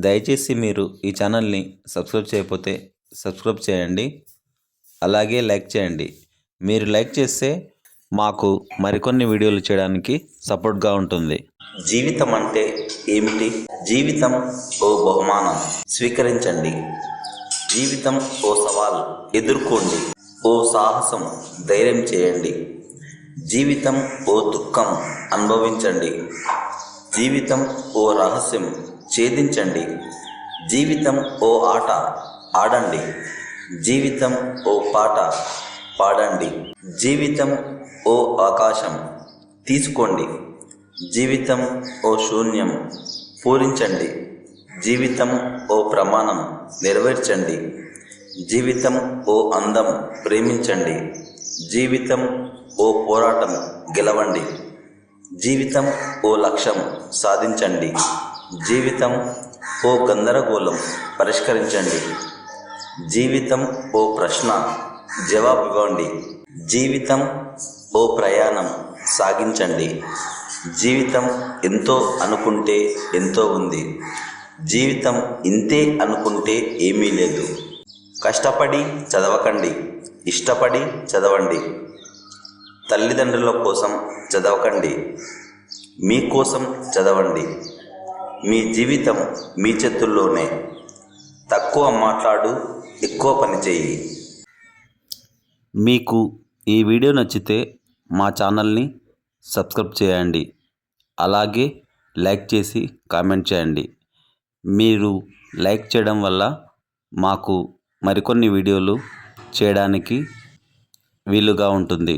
దయచేసి మీరు ఈ ఛానల్ని సబ్స్క్రైబ్ చేయకపోతే సబ్స్క్రైబ్ చేయండి. అలాగే లైక్ చేయండి. మీరు లైక్ చేస్తే మాకు మరికొన్ని వీడియోలు చేయడానికి సపోర్ట్గా ఉంటుంది. జీవితం అంటే ఏమిటి? జీవితం ఓ బహుమానం. స్వీకరించండి. జీవితం ఓ సవాల్. ఎదుర్కోండి. ఓ సాహసం. ధైర్యం చేయండి. జీవితం ఓ దుఃఖం. అనుభవించండి. జీవితం ఓ రహస్యం. ఛేదించండి. జీవితం ఓ ఆట ఆడండి. జీవితం ఓ పాట పాడండి. జీవితం ఓ ఆకాశం తీసుకోండి. జీవితం ఓ శూన్యం పూరించండి. జీవితం ఓ ప్రమాణం నెరవేర్చండి. జీవితం ఓ అందం ప్రేమించండి. జీవితం ఓ పోరాటం గెలవండి. జీవితం ఓ లక్ష్యం సాధించండి. జీవితం ఓ గందరగోళం. పరిష్కరించండి. జీవితం ఓ ప్రశ్న. జవాబు ఇవ్వండి. జీవితం ఓ ప్రయాణం. సాగించండి. జీవితం ఎంతో అనుకుంటే ఎంతో ఉంది. జీవితం ఇంతే అనుకుంటే ఏమీ లేదు. కష్టపడి చదవకండి. ఇష్టపడి చదవండి. తల్లిదండ్రుల కోసం చదవకండి. మీకోసం చదవండి. మీ జీవితం మీ చేతుల్లోనే. తక్కువ మాట్లాడు ఎక్కువ పని చేయి మీకు ఈ వీడియో నచ్చితే మా ఛానల్ని సబ్స్క్రైబ్ చేయండి. అలాగే లైక్ చేసి కామెంట్ చేయండి. మీరు లైక్ చేయడం వల్ల మాకు మరికొన్ని వీడియోలు చేయడానికి వీలుగా ఉంటుంది.